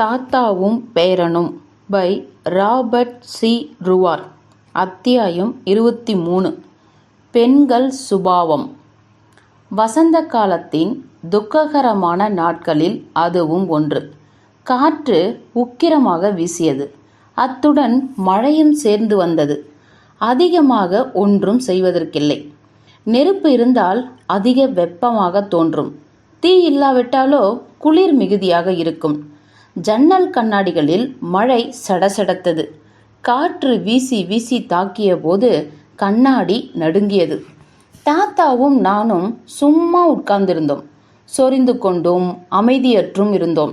தாத்தாவும் பேரனும் by Robert C. ருவார். அத்தியாயம் இருபத்தி மூணு பெண்கள் சுபாவம். வசந்த காலத்தின் துக்ககரமான நாட்களில் அதுவும் ஒன்று. காற்று உக்கிரமாக வீசியது. அத்துடன் மழையும் சேர்ந்து வந்தது. அதிகமாக ஒன்றும் செய்வதற்கில்லை. நெருப்பு இருந்தால் அதிக வெப்பமாக தோன்றும். தீ இல்லாவிட்டாலோ குளிர் மிகுதியாக இருக்கும். ஜன்னல் கண்ணாடிகளில் மழை சடசடத்தது. காற்று வீசி வீசி தாக்கிய போது கண்ணாடி நடுங்கியது. தாத்தாவும் நானும் சும்மா உட்கார்ந்திருந்தோம். சொரிந்து கொண்டும் அமைதியற்றும் இருந்தோம்.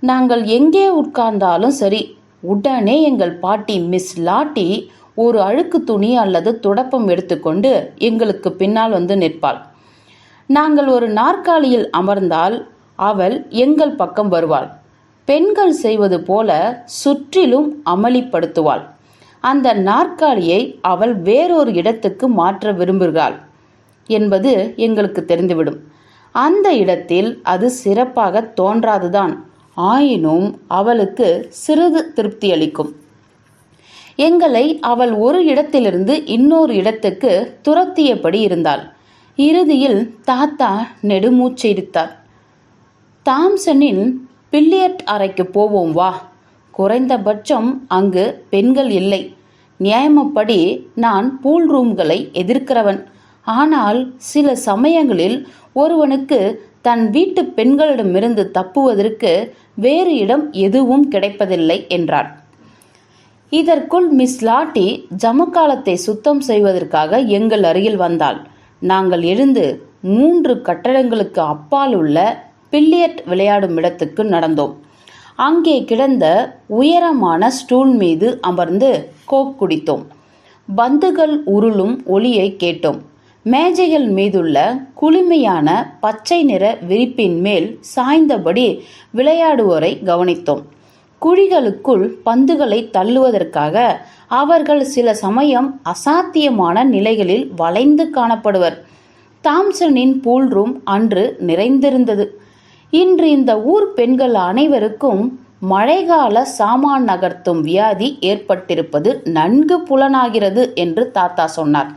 நாங்கள் எங்கே உட்கார்ந்தாலும் சரி உடனே எங்கள் பாட்டி மிஸ் லாட்டி ஒரு அழுக்கு துணி அல்லது துடப்பம் எடுத்துக்கொண்டு எங்களுக்கு பின்னால் வந்து நிற்பாள். நாங்கள் ஒரு நாற்காலியில் அமர்ந்தால் அவள் எங்கள் பக்கம் வருவாள். பெண்கள் செய்வது போல சுற்றிலும் அமளிப்படுத்துவாள். அந்த நாற்காலியை அவள் வேறொரு இடத்துக்கு மாற்ற விரும்புகிறாள் என்பது எங்களுக்கு தெரிந்துவிடும். அந்த இடத்தில் அது சிறப்பாக தோன்றாதுதான். ஆயினும் அவளுக்கு சிறிது திருப்தி அளிக்கும். எங்களை அவள் ஒரு இடத்திலிருந்து இன்னொரு இடத்துக்கு துரத்தியபடி இருந்தாள். இறுதியில் தாத்தா நெடுமூச்செடுத்தார் தாம்சனின் பில்லியர்ட் அறைக்கு போவோம் வா. குறைந்தபட்சம் அங்கு பெண்கள் இல்லை. நியாயமப்படி நான் பூல் ரூம்களை எதிர்க்கிறவன். ஆனால் சில சமயங்களில் ஒருவனுக்கு தன் வீட்டு பெண்களிடமிருந்து தப்புவதற்கு வேறு இடம் எதுவும் கிடைப்பதில்லை என்றார். இதற்குள் மிஸ் லாட்டி ஜமக்காலத்தை சுத்தம் செய்வதற்காக எங்கள் அருகில் வந்தாள். நாங்கள் எழுந்து மூன்று கட்டடங்களுக்கு அப்பால் உள்ள பில்லியர்ட் விளையாடும் இடத்துக்கு நடந்தோம். அங்கே கிடந்த உயரமான ஸ்டூல் மீது அமர்ந்து கோக் குடித்தோம். பந்துகள் உருளும் ஒளியை கேட்டோம். மேஜைகள் மீதுள்ள குளுமையான பச்சை நிற விரிப்பின் மேல் சாய்ந்தபடி விளையாடுவோரை கவனித்தோம். குழிகளுக்குள் பந்துகளை தள்ளுவதற்காக அவர்கள் சில சமயம் அசாத்தியமான நிலைகளில் வளைந்து காணப்படுவர். தாம்சனின் பூல் ரூம் அன்று நிறைந்திருந்தது. இன்று இந்த ஊர் பெண்கள் அனைவருக்கும் மழைக்கால சாமான் நகர்த்தும் வியாதி ஏற்பட்டிருப்பது நன்கு புலனாகிறது என்று தாத்தா சொன்னார்.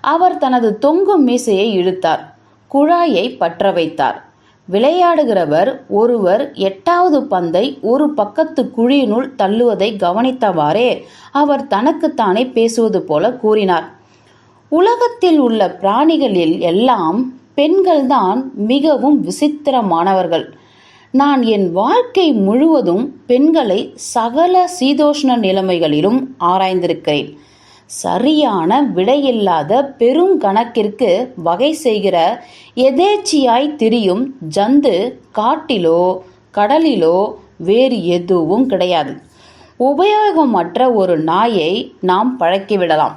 அவர் தனது தொங்கும் மீசையை இழுத்தார் குழாயை பற்ற வைத்தார். விளையாடுகிறவர் ஒருவர் எட்டாவது பந்தை ஒரு பக்கத்து குழியினுள் தள்ளுவதை கவனித்தவாறே அவர் தனக்குத்தானே பேசுவது போல கூறினார். உலகத்தில் உள்ள பிராணிகளில் எல்லாம் பெண்கள்தான் மிகவும் விசித்திரமானவர்கள். நான் என் வாழ்க்கை முழுவதும் பெண்களை சகல சீதோஷ்ண நிலைமைகளிலும் ஆராய்ந்திருக்கிறேன். சரியான விடையில்லாத பெரும் கணக்கிற்கு வகை செய்கிற எதேச்சியாய் திரியும் ஜந்து காட்டிலோ கடலிலோ வேறு எதுவும் கிடையாது. உபயோகமற்ற ஒரு நாயை நாம் பழக்கிவிடலாம்.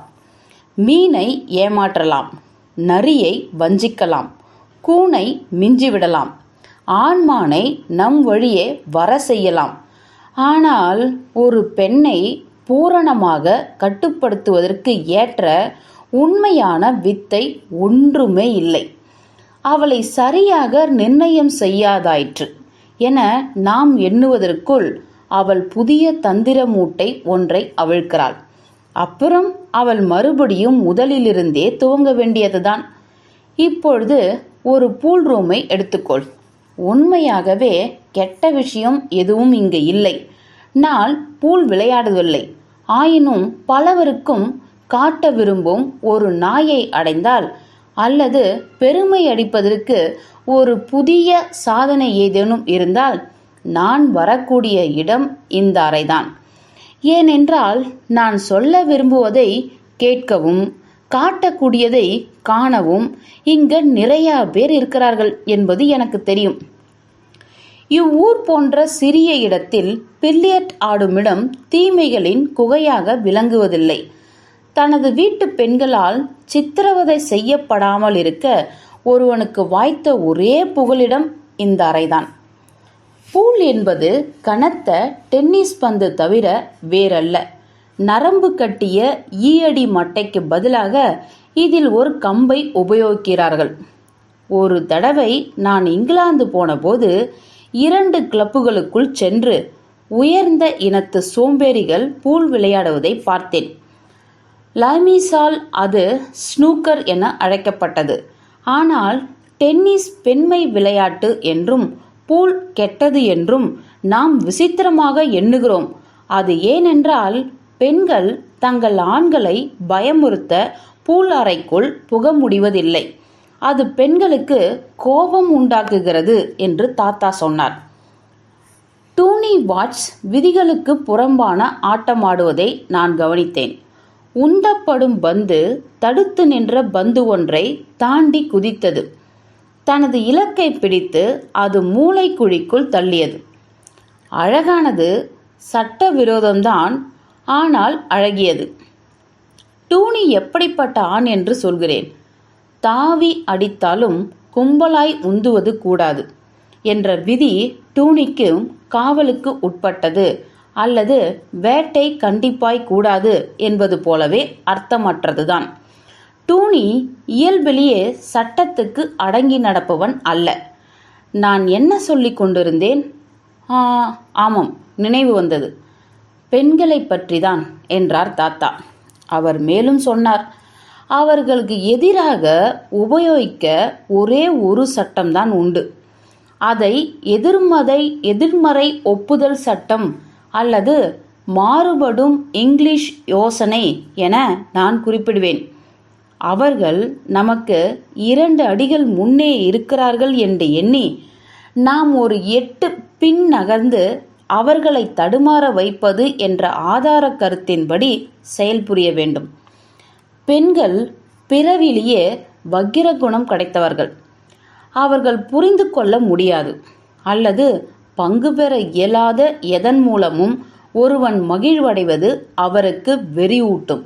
மீனை ஏமாற்றலாம். நரியை வஞ்சிக்கலாம். கூனை மிஞ்சிவிடலாம். ஆண்மானை நம் வழியே வர செய்யலாம் ஆனால் ஒரு பெண்ணை பூரணமாக கட்டுப்படுத்துவதற்கு ஏற்ற உண்மையான வித்தை ஒன்றுமே இல்லை. அவளை சரியாக நிர்ணயம் செய்யாதாயிற்று என நாம் எண்ணுவதற்குள் அவள் புதிய தந்திர மூட்டை ஒன்றை அவிழ்க்கிறாள். அப்புறம் அவள் மறுபடியும் முதலிலிருந்தே துவங்க வேண்டியதுதான். இப்பொழுது ஒரு பூல் ரூமை எடுத்துக்கொள். உண்மையாகவே கெட்ட விஷயம் எதுவும் இங்கு இல்லை. நான் பூல் விளையாடுவதில்லை. ஆயினும் பலவருக்கும் காட்ட விரும்பும் ஒரு நாயை அடைந்தால் அல்லது பெருமை அடிப்பதற்கு ஒரு புதிய சாதனை ஏதேனும் இருந்தால் நான் வரக்கூடிய இடம் இந்த அறைதான். ஏனென்றால் நான் சொல்ல விரும்புவதை கேட்கவும் காட்டக்கூடியதை காணவும் இங்கு நிறைய பேர் இருக்கிறார்கள் என்பது எனக்கு தெரியும். இவ்வூர் போன்ற சிறிய இடத்தில் பில்லியர்ட் ஆடுமிடம் தீமைகளின் குகையாக விளங்குவதில்லை. தனது வீட்டு பெண்களால் சித்திரவதை செய்யப்படாமல் இருக்க ஒருவனுக்கு வாய்த்த ஒரே புகலிடம் இந்த அறைதான். பூல் என்பது கனத்த டென்னிஸ் பந்து தவிர வேறல்ல. நரம்பு கட்டிய ஈயடி மட்டைக்கு பதிலாக இதில் ஒரு கம்பை உபயோகிக்கிறார்கள். ஒரு தடவை நான் இங்கிலாந்து போனபோது இரண்டு கிளப்புகளுக்குள் சென்று உயர்ந்த இனத்து சோம்பேறிகள் பூல் விளையாடுவதை பார்த்தேன். லைமீஸால் அது ஸ்னூக்கர் என அழைக்கப்பட்டது. ஆனால் டென்னிஸ் பெண்மை விளையாட்டு என்றும் பூல் கெட்டது என்றும் நாம் விசித்திரமாக எண்ணுகிறோம். அது ஏனென்றால் பெண்கள் தங்கள் ஆண்களை பயமுறுத்த பூல் அறைக்குள் புக முடிவதில்லை. அது பெண்களுக்கு கோபம் உண்டாக்குகிறது என்று தாத்தா சொன்னார். டூனி வாட்ஸ் விதிகளுக்கு புறம்பான ஆட்டமாடுவதை நான் கவனித்தேன். உந்தப்படும் பந்து தடுத்து நின்ற பந்து ஒன்றை தாண்டி குதித்தது. தனது இலக்கை பிடித்து அது மூளைக்குழிக்குள் தள்ளியது. அழகானது சட்டவிரோதம்தான் ஆனால் அழகியது. டூனி எப்படிப்பட்ட ஆண் என்று சொல்கிறேன். தாவி அடித்தாலும் கும்பலாய் உந்துவது கூடாது என்ற விதி டூனிக்கும் காவலுக்கு உட்பட்டது அல்லது வேட்டை கண்டிப்பாய் கூடாது என்பது போலவே அர்த்தமற்றதுதான். டூனி இயல்பிலேயே சட்டத்துக்கு அடங்கி நடப்பவன் அல்ல. நான் என்ன சொல்லிக் கொண்டிருந்தேன்? ஆமாம் நினைவு வந்தது. பெண்களை பற்றிதான் என்றார் தாத்தா. அவர் மேலும் சொன்னார் அவர்களுக்கு எதிராக உபயோகிக்க ஒரே ஒரு சட்டம்தான் உண்டு. அதை எதிர்மதை எதிர்மறை ஒப்புதல் சட்டம் அல்லது மாறுபடும் இங்கிலீஷ் யோசனை என நான் குறிப்பிடுவேன். அவர்கள் நமக்கு இரண்டு அடிகள் முன்னே இருக்கிறார்கள் என்று எண்ணி நாம் ஒரு எட்டு பின் நகர்ந்து அவர்களை தடுமாற வைப்பது என்ற ஆதார கருத்தின்படி செயல்புரிய வேண்டும். பெண்கள் பிறவிலேயே வக்கிர குணம் கிடைத்தவர்கள். அவர்கள் புரிந்து கொள்ள முடியாது. அல்லது பங்கு பெற இயலாத எதன் மூலமும் ஒருவன் மகிழ்வடைவது அவருக்கு வெறியூட்டும்.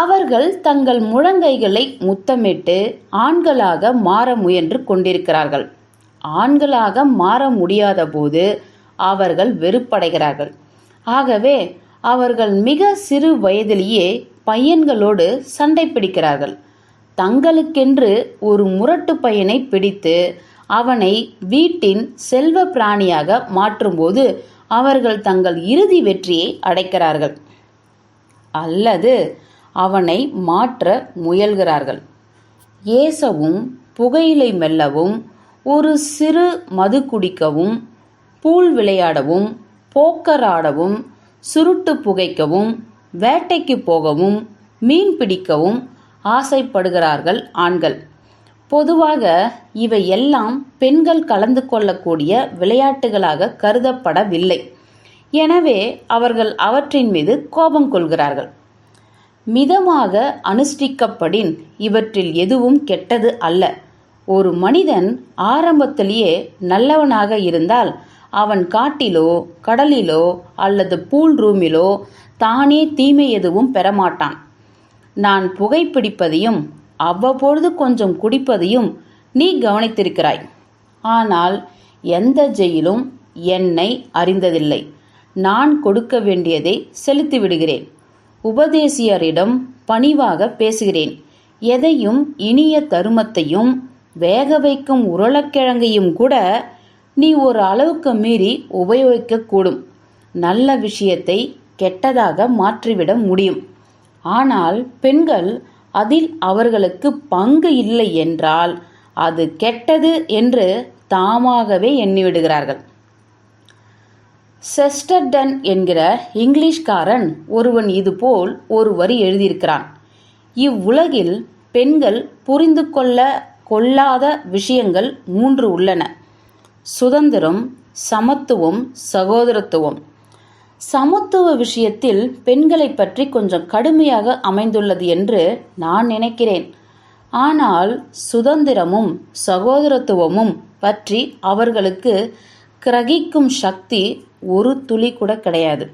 அவர்கள் தங்கள் முழங்கைகளை முத்தமிட்டு ஆண்களாக மாற முயன்று கொண்டிருக்கிறார்கள். ஆண்களாக மாற முடியாத போது அவர்கள் வெறுப்படைகிறார்கள். ஆகவே அவர்கள் மிக சிறு வயதிலேயே பையன்களோடு சண்டை பிடிக்கிறார்கள். தங்களுக்கென்று ஒரு முரட்டு பையனை பிடித்து அவனை வீட்டின் செல்வ பிராணியாக மாற்றும்போது அவர்கள் தங்கள் இறுதி வெற்றியை அடைக்கிறார்கள். அல்லது அவனை மாற்ற முயல்கிறார்கள். ஏசவும் புகையிலை மெல்லவும் ஒரு சிறு மது குடிக்கவும் பூல் விளையாடவும் போக்கர் ஆடவும் சுருட்டு புகைக்கவும் வேட்டைக்கு போகவும் மீன் பிடிக்கவும் ஆசைப்படுகிறார்கள் ஆண்கள். பொதுவாக இவை எல்லாம் பெண்கள் கலந்து கொள்ளக்கூடிய விளையாட்டுகளாக கருதப்படவில்லை. எனவே அவர்கள் அவற்றின் மீது கோபம் கொள்கிறார்கள். மிதமாக அனுஷ்டிக்கப்படின் இவற்றில் எதுவும் கெட்டது அல்ல. ஒரு மனிதன் ஆரம்பத்திலேயே நல்லவனாக இருந்தால் அவன் காட்டிலோ கடலிலோ அல்லது பூல் ரூமிலோ தானே தீமை எதுவும் பெறமாட்டான். நான் புகைப்பிடிப்பதையும் அவ்வப்பொழுது கொஞ்சம் குடிப்பதையும் நீ கவனித்திருக்கிறாய். ஆனால் எந்த ஜெயிலும் என்னை அறிந்ததில்லை. நான் கொடுக்க வேண்டியதை செலுத்தி விடுகிறேன் உபதேசியரிடம் பணிவாக பேசுகிறேன். எதையும் இனிய தருமத்தையும் வேக வைக்கும் உருளைக்கிழங்கையும் கூட நீ ஒரு அளவுக்கு மீறி உபயோகிக்கக்கூடும் நல்ல விஷயத்தை கெட்டதாக மாற்றிவிட முடியும். ஆனால் பெண்கள் அதில் அவர்களுக்கு பங்கு இல்லை என்றால் அது கெட்டது என்று தாமாகவே எண்ணிவிடுகிறார்கள். செஸ்டர்டன் என்கிற இங்கிலீஷ்காரன் ஒருவன் இதுபோல் ஒரு வரி எழுதியிருக்கிறான். இவ்வுலகில் பெண்கள் புரிந்து கொள்ள கொள்ளாத விஷயங்கள் மூன்று உள்ளன. சுதந்திரம் சமத்துவம் சகோதரத்துவம். சமத்துவ விஷயத்தில் பெண்களை பற்றி கொஞ்சம் கடுமையாக அமைந்துள்ளது என்று நான் நினைக்கிறேன். ஆனால் சுதந்திரமும் சகோதரத்துவமும் பற்றி அவர்களுக்கு கிரகிக்கும் சக்தி ஒரு துளி கூட கிடையாது.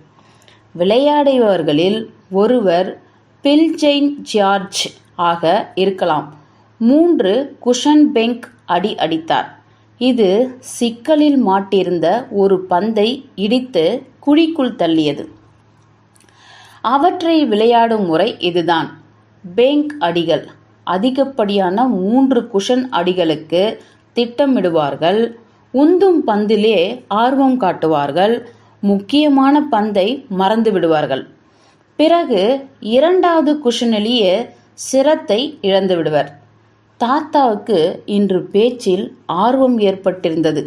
விளையாடியவர்களில் ஒருவர் பில்ஜெயின் ஜார்ஜ் ஆக இருக்கலாம். மூன்று குஷன் பெங்க் அடி அடித்தார். இது சிக்கலில் மாட்டிருந்த ஒரு பந்தை இடித்து குழிக்குள் தள்ளியது. அவற்றை விளையாடும் முறை இதுதான். பேங்க் அடிகள். அதிகப்படியான மூன்று குஷன் அடிகளுக்கு திட்டமிடுவார்கள். உந்தும் பந்திலே ஆர்வம் காட்டுவார்கள். முக்கியமான பந்தை மறந்து விடுவார்கள். பிறகு இரண்டாவது குஷனிலேயே சிரத்தை இழந்து விடுவர். தாத்தாவுக்கு இன்று பேச்சில் ஆர்வம் ஏற்பட்டிருந்தது.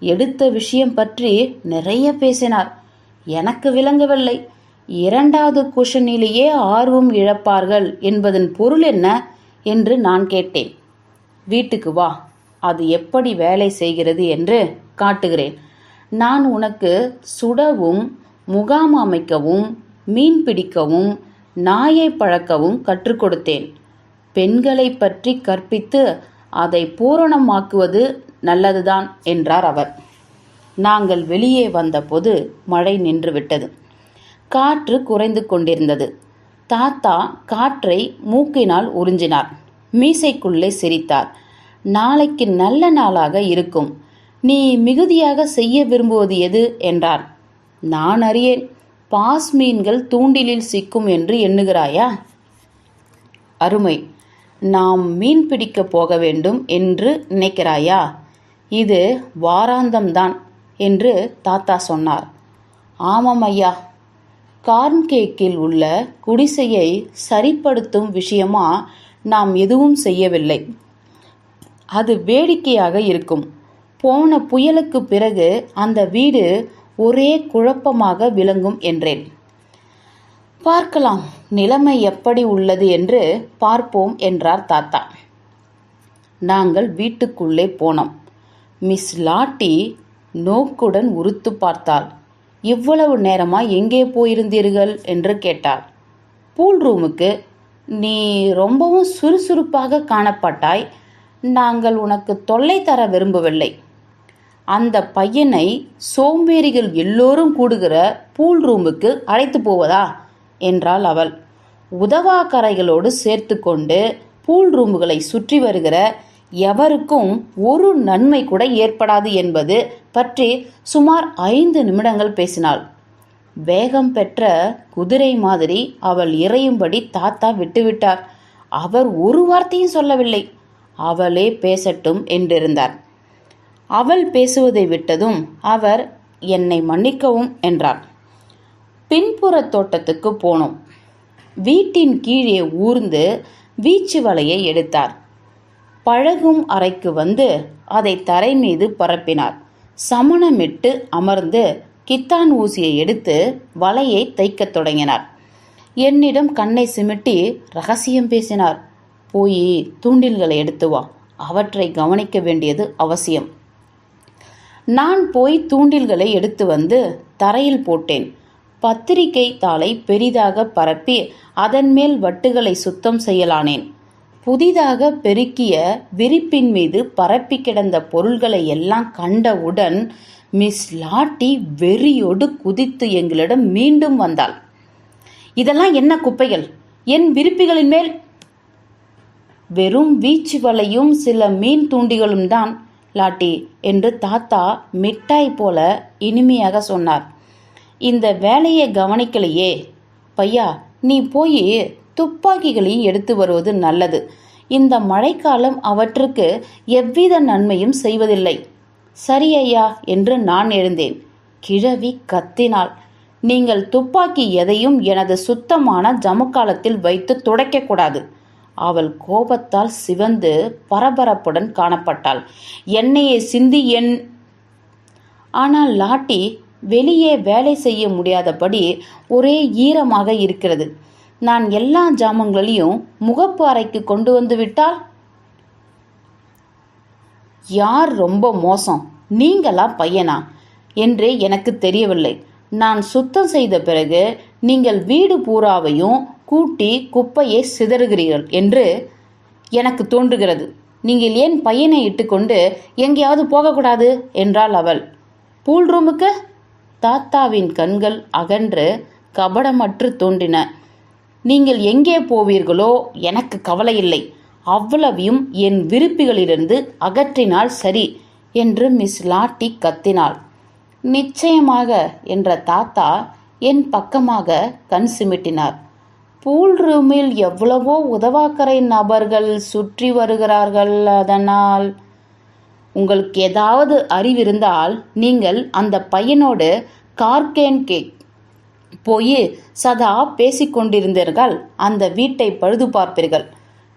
எடுத்த விஷயம் பற்றி நிறைய பேசினார். எனக்கு விளங்கவில்லை. இரண்டாவது குஷனிலேயே ஆர்வம் இழப்பார்கள் என்பதன் பொருள் என்ன என்று நான் கேட்டேன். வீட்டுக்கு வா. அது எப்படி வேலை செய்கிறது என்று காட்டுகிறேன். நான் உனக்கு சுடவும் முகாம் அமைக்கவும் மீன் பிடிக்கவும் நாயை பழக்கவும் கற்றுக் கொடுத்தேன். பெண்களை பற்றி கற்பித்து அதை பூரணமாக்குவது நல்லதுதான் என்றார் அவர். நாங்கள் வெளியே வந்தபோது மழை நின்றுவிட்டது. காற்று குறைந்து கொண்டிருந்தது. தாத்தா காற்றை மூக்கினால் உறிஞ்சினார். மீசைக்குள்ளே சிரித்தார். நாளைக்கு நல்ல நாளாக இருக்கும். நீ மிகுதியாக செய்ய விரும்புவது எது? என்றார் நான் அறியேன். பாஸ் மீன்கள் தூண்டிலில் சிக்கும் என்று எண்ணுகிறாயா? அருமை. நாம் மீன் பிடிக்கப் போக வேண்டும் என்று நினைக்கிறாயா? இது வாராந்தம்தான் என்று தாத்தா சொன்னார். ஆமாம் ஐயா. கார்ன் கேக்கில் உள்ள குடிசையை சரிப்படுத்தும் விஷயமா நாம் எதுவும் செய்யவில்லை. அது வேடிக்கையாக இருக்கும். போன புயலுக்கு பிறகு அந்த வீடு ஒரே குழப்பமாக விளங்கும் என்றேன். பார்க்கலாம் நிலைமை எப்படி உள்ளது என்று பார்ப்போம் என்றார் தாத்தா. நாங்கள் வீட்டுக்குள்ளே போனோம். மிஸ் லாட்டி நோக்குடன் உறுத்து பார்த்தாள். இவ்வளவு நேரமா எங்கே போயிருந்தீர்கள்? என்று கேட்டாள். பூல் ரூமுக்கு. நீ ரொம்பவும் சுறுசுறுப்பாக காணப்பட்டாய். நாங்கள் உனக்கு தொல்லை தர விரும்பவில்லை. அந்த பையனை சோம்பேறிகள் எல்லோரும் கூடுகிற பூல் ரூமுக்கு அழைத்து போவதா? என்றாள் அவள். உதவாக்கரைகளோடு சேர்த்து கொண்டு பூல் ரூமுகளை சுற்றி வருகிற எவருக்கும் ஒரு நன்மை கூட ஏற்படாது என்பது பற்றி சுமார் ஐந்து நிமிடங்கள் பேசினாள். வேகம் பெற்ற குதிரை மாதிரி அவள் இறையும்படி தாத்தா விட்டுவிட்டார். அவர் ஒரு வார்த்தையும் சொல்லவில்லை. அவளே பேசட்டும் என்றிருந்தார். அவள் பேசுவதை விட்டதும் அவர் என்னை மன்னிக்கவும் என்றார். பின்புற தோட்டத்துக்கு போனோம். வீட்டின் கீழே ஊர்ந்து வீச்சு வலையை எடுத்தார். பழகும் அறைக்கு வந்து அதை தரை மீது பரப்பினார். சமணமிட்டு அமர்ந்து கித்தான் ஊசியை எடுத்து வலையை தைக்கத் தொடங்கினார். என்னிடம் கண்ணை சிமிட்டி ரகசியம் பேசினார். போய் தூண்டில்களை எடுத்து வா. அவற்றை கவனிக்க வேண்டியது அவசியம். நான் போய் தூண்டில்களை எடுத்து வந்து தரையில் போட்டேன். பத்திரிகை தாளை பெரிதாக பரப்பி அதன் மேல் வட்டுகளை சுத்தம் செய்யலானேன். புதிதாக பெருக்கிய விரிப்பின் மீது பரப்பி கிடந்த பொருள்களை எல்லாம் கண்டவுடன் மிஸ் லாட்டி வெறியோடு குதித்து எங்களிடம் மீண்டும் வந்தாள். இதெல்லாம் என்ன குப்பைகள்? என் விருப்பிகளின் மேல் வெறும் வீச்சு வலையும் சில மீன் தூண்டிகளும் தான் லாட்டி என்று தாத்தா மிட்டாய் போல இனிமையாக சொன்னார். இந்த வேலையை கவனிக்கலையே. பையா நீ போய் துப்பாக்கிகளையும் எடுத்து வருவது நல்லது. இந்த மழைக்காலம் அவற்றுக்கு எவ்வித நன்மையும் செய்வதில்லை. சரி ஐயா என்று நான் எழுந்தேன். கிழவி கத்தினாள். நீங்கள் துப்பாக்கி எதையும் எனது சுத்தமான ஜமுக்காலத்தில் வைத்து துடைக்கக்கூடாது. அவள் கோபத்தால் சிவந்து பரபரப்புடன் காணப்பட்டாள். எண்ணெயை சிந்தி என். ஆனால் லாட்டி வெளியே வேலை செய்ய முடியாதபடி ஒரே ஈரமாக இருக்கிறது. நான் எல்லா ஜாமங்களையும் முகப்பு அறைக்கு கொண்டு வந்து விட்டால்? யார் ரொம்ப மோசம்? நீங்களா பையனா? என்று எனக்கு தெரியவில்லை. நான் சுத்தம் செய்த பிறகு நீங்கள் வீடு பூராவையும் கூட்டி குப்பையை சிதறுகிறீர்கள் என்று எனக்கு தோன்றுகிறது. நீங்கள் ஏன் பையனை இட்டுக்கொண்டு எங்கேயாவது போகக்கூடாது? என்றாள் அவள். பூல் ரூமுக்கு தாத்தாவின் கண்கள் அகன்று கபடமற்று தோன்றின. நீங்கள் எங்கே போவீர்களோ? எனக்கு கவலை இல்லை அவ்வளவையும் என் விருப்பிகளிலிருந்து அகற்றினால் சரி என்று மிஸ் லாட்டி கத்தினாள். நிச்சயமாக என்ற தாத்தா என் பக்கமாக கண் சிமிட்டினார். பூல் ரூமில் எவ்வளவோ உதவாக்கரை நபர்கள் சுற்றி வருகிறார்கள். அதனால் உங்களுக்கு ஏதாவது அறிவிருந்தால் நீங்கள் அந்த பையனோடு கார்கேன் கேக் போய் சதா பேசிக்கொண்டிருந்தீர்கள் அந்த வீட்டை பழுது பார்ப்பீர்கள்.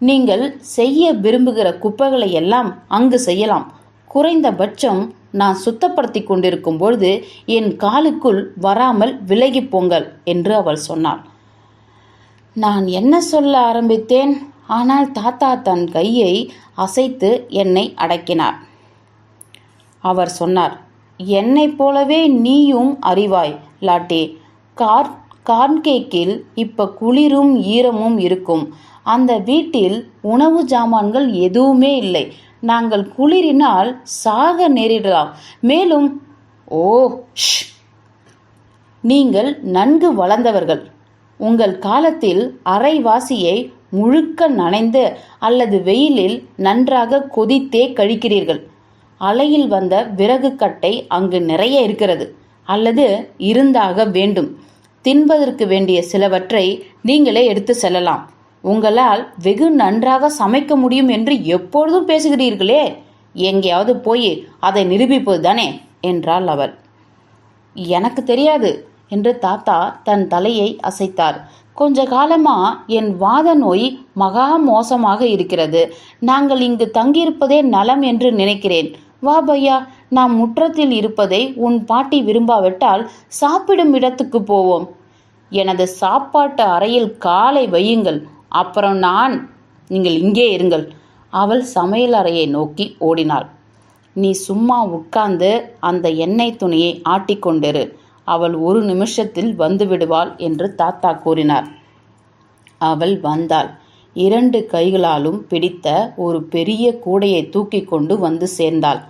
நீங்கள் செய்ய விரும்புகிற குப்பைகளை எல்லாம் அங்கு செய்யலாம். குறைந்தபட்சம் நான் சுத்தப்படுத்தி கொண்டிருக்கும் பொழுது என் காலுக்குள் வராமல் விலகிப் போங்கள் என்று அவள் சொன்னாள். நான் என்ன சொல்ல ஆரம்பித்தேன்? ஆனால் தாத்தா தன் கையை அசைத்து என்னை அடக்கினார். அவர் சொன்னார் என்னைப் போலவே நீயும் அறிவாய் லாட்டி. கார் கார்ன்கேக்கில் இப்ப குளிரும் ஈரமும் இருக்கும். அந்த வீட்டில் உணவு ஜாமான்கள் எதுவுமே இல்லை. நாங்கள் குளிரினால் சாக நேரிடலாம். மேலும் ஓ நீங்கள் நன்கு வளர்ந்தவர்கள். உங்கள் காலத்தில் அரைவாசியை முழுக்க நனைந்து அல்லது வெயிலில் நன்றாக கொதித்தே கழிக்கிறீர்கள். அலையில் வந்த விறகு கட்டை அங்கு நிறைய இருக்கிறது. அல்லது இருந்தாக வேண்டும். தின்பதற்கு வேண்டிய சிலவற்றை நீங்களே எடுத்து செல்லலாம். உங்களால் வெகு நன்றாக சமைக்க முடியும் என்று எப்பொழுதும் பேசுகிறீர்களே? எங்கேயாவது போய் அதை நிரூபிப்பது தானே என்றாள் அவள். எனக்கு தெரியாது. என்று தாத்தா தன் தலையை அசைத்தார். கொஞ்ச காலமா என் வாத நோய் மகா மோசமாக இருக்கிறது. நாங்கள் இங்கு தங்கியிருப்பதே நலம் என்று நினைக்கிறேன். வா பையா நாம் முற்றத்தில் இருப்பதை உன் பாட்டி விரும்பாவிட்டால் சாப்பிடும் இடத்துக்கு போவோம். எனது சாப்பாட்டு அறையில் காலை வையுங்கள். அப்புறம் நான் நீங்கள் இங்கே இருங்கள். அவள் சமையல் அறையை நோக்கி ஓடினாள். நீ சும்மா உட்கார்ந்து அந்த எண்ணெய் துணியை ஆட்டிக்கொண்டிரு. அவள் ஒரு நிமிஷத்தில் வந்துவிடுவாள் என்று தாத்தா கூறினார். அவள் வந்தாள். இரண்டு கைகளாலும் பிடித்த ஒரு பெரிய கூடையை தூக்கி கொண்டு வந்து சேர்ந்தாள்.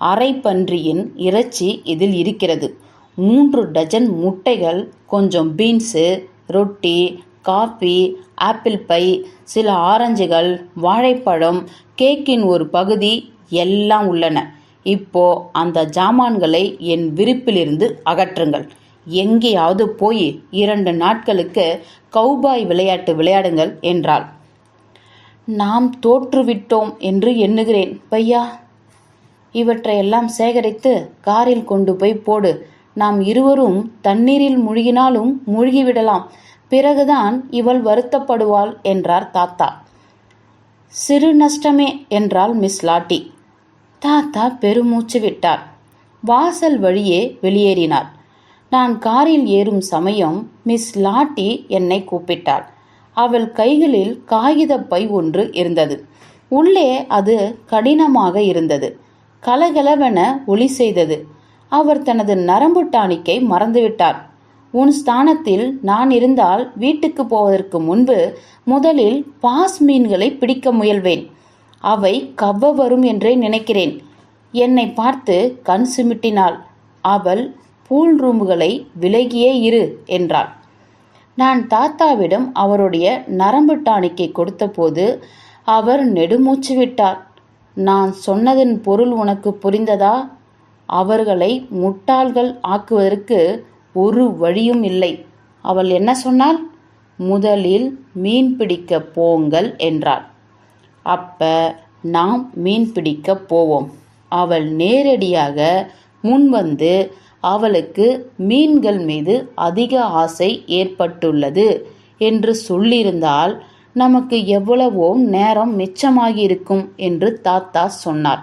அரைப்பன்றியின் இறைச்சி இதில் இருக்கிறது. மூன்று டஜன் முட்டைகள் கொஞ்சம் பீன்ஸு ரொட்டி காபி ஆப்பிள் பை சில ஆரஞ்சுகள் வாழைப்பழம் கேக்கின் ஒரு பகுதி எல்லாம் உள்ளன. இப்போ அந்த ஜாமான்களை என் விருப்பிலிருந்து அகற்றுங்கள். எங்கேயாவது போய் இரண்டு நாட்களுக்கு கௌபாய் விளையாட்டு விளையாடுங்கள் என்றாள். நாம் தோற்றுவிட்டோம் என்று எண்ணுகிறேன் பையா. இவற்றையெல்லாம் சேகரித்து காரில் கொண்டு போய் போடு. நாம் இருவரும் தண்ணீரில் முழுகினாலும் மூழ்கிவிடலாம். பிறகுதான் இவள் வருத்தப்படுவாள் என்றார் தாத்தா. சிறு நஷ்டமே என்றாள் மிஸ் லாட்டி. தாத்தா பெருமூச்சு விட்டார். வாசல் வழியே வெளியேறினார். நான் காரில் ஏறும் சமயம் மிஸ் லாட்டி என்னை கூப்பிட்டாள். அவள் கைகளில் காகித பை ஒன்று இருந்தது. உள்ளே அது கடினமாக இருந்தது. கலகலவென ஒளி செய்தது. அவர் தனது நரம்பு டானிக்கை மறந்துவிட்டார். உன் ஸ்தானத்தில் நான் இருந்தால் வீட்டுக்கு போவதற்கு முன்பு முதலில் பாஸ் மீன்களை பிடிக்க முயல்வேன். அவை கவ்வ வரும் என்றே நினைக்கிறேன். என்னை பார்த்து கண் சிமிட்டினாள். அவள் பூல் ரூம்புகளை விலகியே இரு என்றாள். நான் தாத்தாவிடம் அவருடைய நரம்பு டானிக்கை கொடுத்தபோது அவர் நெடுமூச்சு விட்டார். நான் சொன்னதன் பொருள் உனக்கு புரிந்ததா? அவர்களை முட்டாள்கள் ஆக்குவதற்கு ஒரு வழியும் இல்லை அவள் என்ன சொன்னாள்? முதலில் மீன் பிடிக்க போங்கள் என்றாள். அப்ப நாம் மீன் பிடிக்க போவோம். அவள் நேரடியாக முன்வந்து அவளுக்கு மீன்கள் மீது அதிக ஆசை ஏற்பட்டுள்ளது என்று சொல்லியிருந்தால் நமக்கு எவ்வளவோ நேரம் மிச்சமாகியிருக்கும் என்று தாத்தா சொன்னார்.